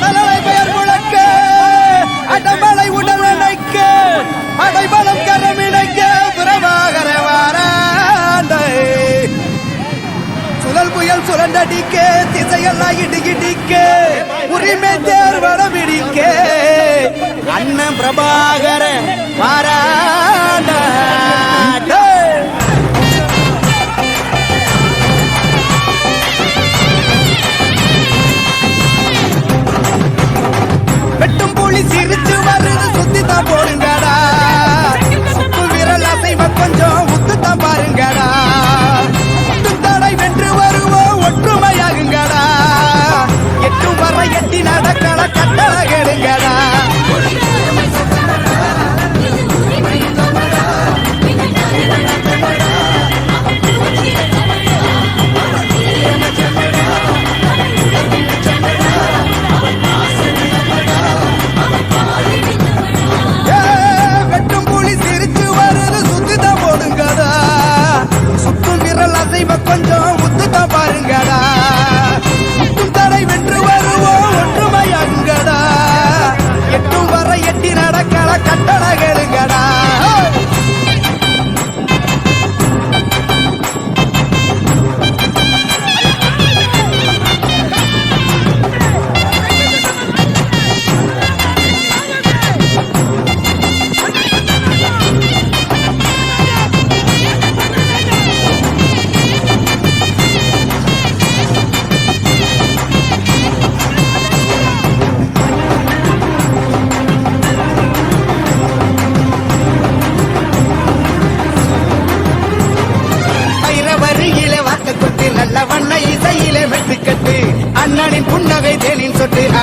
கடலலை பெயர் முழக்க அடமலை உடல் இணைக்க அடைபலம் கரம் இணைக்க புறவாகர வாராண்டை. சுழல் புயல் சுரண்டடிக்க திசையெல்லாம் இடி இடிக்க உரிமை தேர்வடம் இடிக்க. அண்ணன் பிரபாகர வாரா சிறு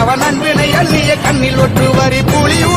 அவன் அன்பினை அள்ளிய கண்ணில் ஒற்று வரி புலியும்